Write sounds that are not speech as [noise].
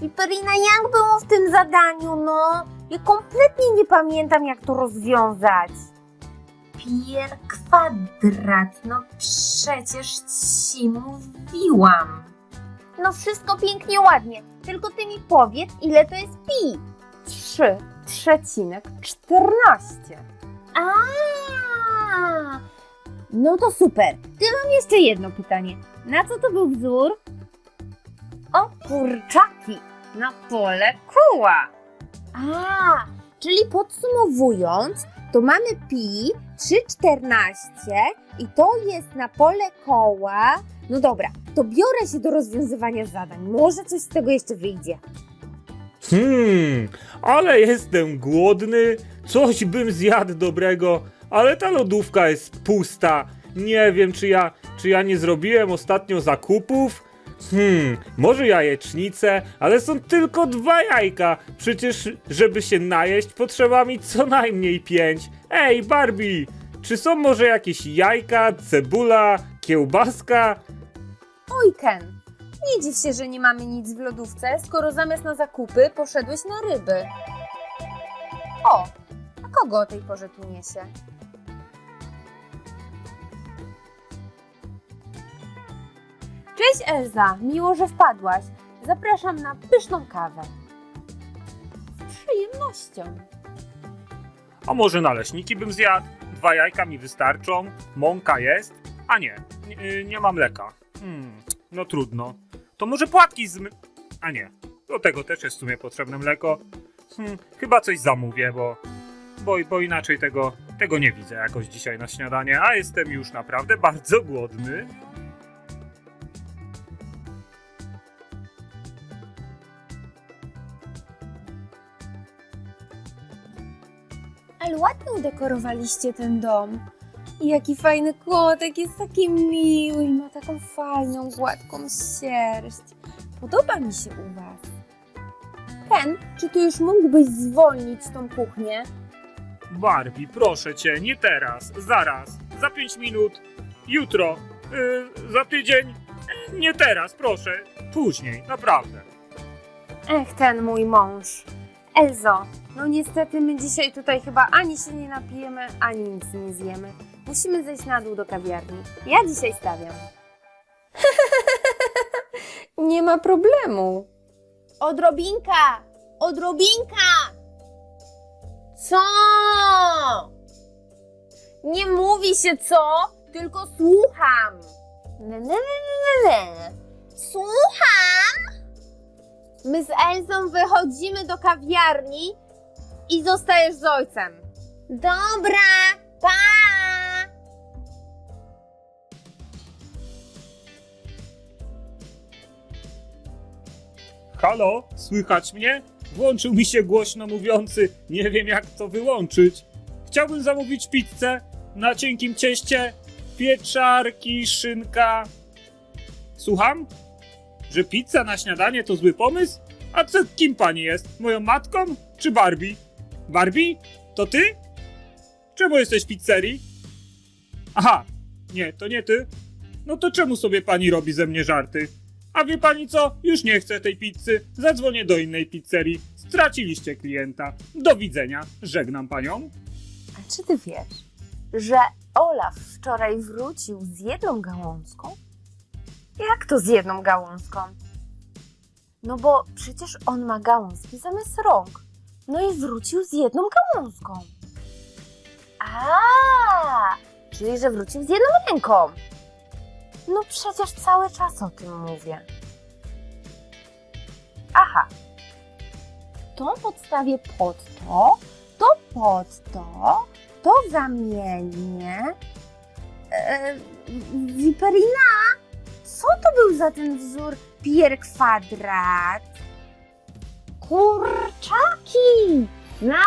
Piperina, jak było w tym zadaniu, no? Ja kompletnie nie pamiętam, jak to rozwiązać. Pier kwadrat, no przecież ci mówiłam. No wszystko pięknie, ładnie, tylko ty mi powiedz, ile to jest pi. 3 przecinek 14. A, no to super. Ty mam jeszcze jedno pytanie. Na co to był wzór? O, kurczaki. Na pole koła. A, czyli podsumowując, to mamy pi 3,14 i to jest na pole koła. No dobra, to biorę się do rozwiązywania zadań. Może coś z tego jeszcze wyjdzie. Hmm, ale jestem głodny, coś bym zjadł dobrego, ale ta lodówka jest pusta. Nie wiem, czy ja, czy ja nie zrobiłem ostatnio zakupów. Hmm, może jajecznicę, ale są tylko dwa jajka. Przecież, żeby się najeść, potrzeba mi co najmniej pięć. Ej, Barbie, czy są może jakieś jajka, cebula, kiełbaska? Oj, Ken, nie dziw się, że nie mamy nic w lodówce, skoro zamiast na zakupy poszedłeś na ryby. O, a kogo o tej porze tu niesie? Cześć Elza, miło, że wpadłaś. Zapraszam na pyszną kawę. Z przyjemnością. A może naleśniki bym zjadł? Dwa jajka mi wystarczą, mąka jest, a nie, nie, nie ma mleka. Hmm, no trudno. To może płatki z... A nie, do tego też jest w sumie potrzebne mleko. Hmm, chyba coś zamówię, bo, bo, bo inaczej tego, tego nie widzę jakoś dzisiaj na śniadanie, a jestem już naprawdę bardzo głodny. Ale ładnie udekorowaliście ten dom. I jaki fajny kotek, jest taki miły i ma taką fajną, gładką sierść. Podoba mi się u was. Ken, czy ty już mógłbyś zwolnić tą kuchnię? Barbie, proszę cię, nie teraz, zaraz, za pięć minut, jutro, yy, za tydzień, nie teraz, proszę, później, naprawdę. Ech, ten mój mąż. Elzo, no niestety my dzisiaj tutaj chyba ani się nie napijemy, ani nic nie zjemy. Musimy zejść na dół do kawiarni. Ja dzisiaj stawiam. [laughs] nie ma problemu. Odrobinka! Odrobinka! Co? Nie mówi się co, tylko słucham. Ne, ne, ne, ne, ne. Słucham? My z Elzą wychodzimy do kawiarni i zostajesz z ojcem. Dobra, pa! Halo, słychać mnie? Włączył mi się głośno mówiący, nie wiem jak to wyłączyć. Chciałbym zamówić pizzę na cienkim cieście, pieczarki, szynka. Słucham? Że pizza na śniadanie to zły pomysł? A co, kim pani jest? Moją matką czy Barbie? Barbie? To ty? Czemu jesteś w pizzerii? Aha, nie, to nie ty. No to czemu sobie pani robi ze mnie żarty? A wie pani co? Już nie chcę tej pizzy. Zadzwonię do innej pizzerii. Straciliście klienta. Do widzenia. Żegnam panią. A czy ty wiesz, że Olaf wczoraj wrócił z jedną gałązką? Jak to z jedną gałązką? No bo przecież on ma gałązki zamiast rąk. No i wrócił z jedną gałązką. A, czyli że wrócił z jedną ręką. No przecież cały czas o tym mówię. Aha. To podstawię pod to, to pod to, to zamienię. E, Wiperina, co to był za ten wzór pier kwadrat? Kurczaki na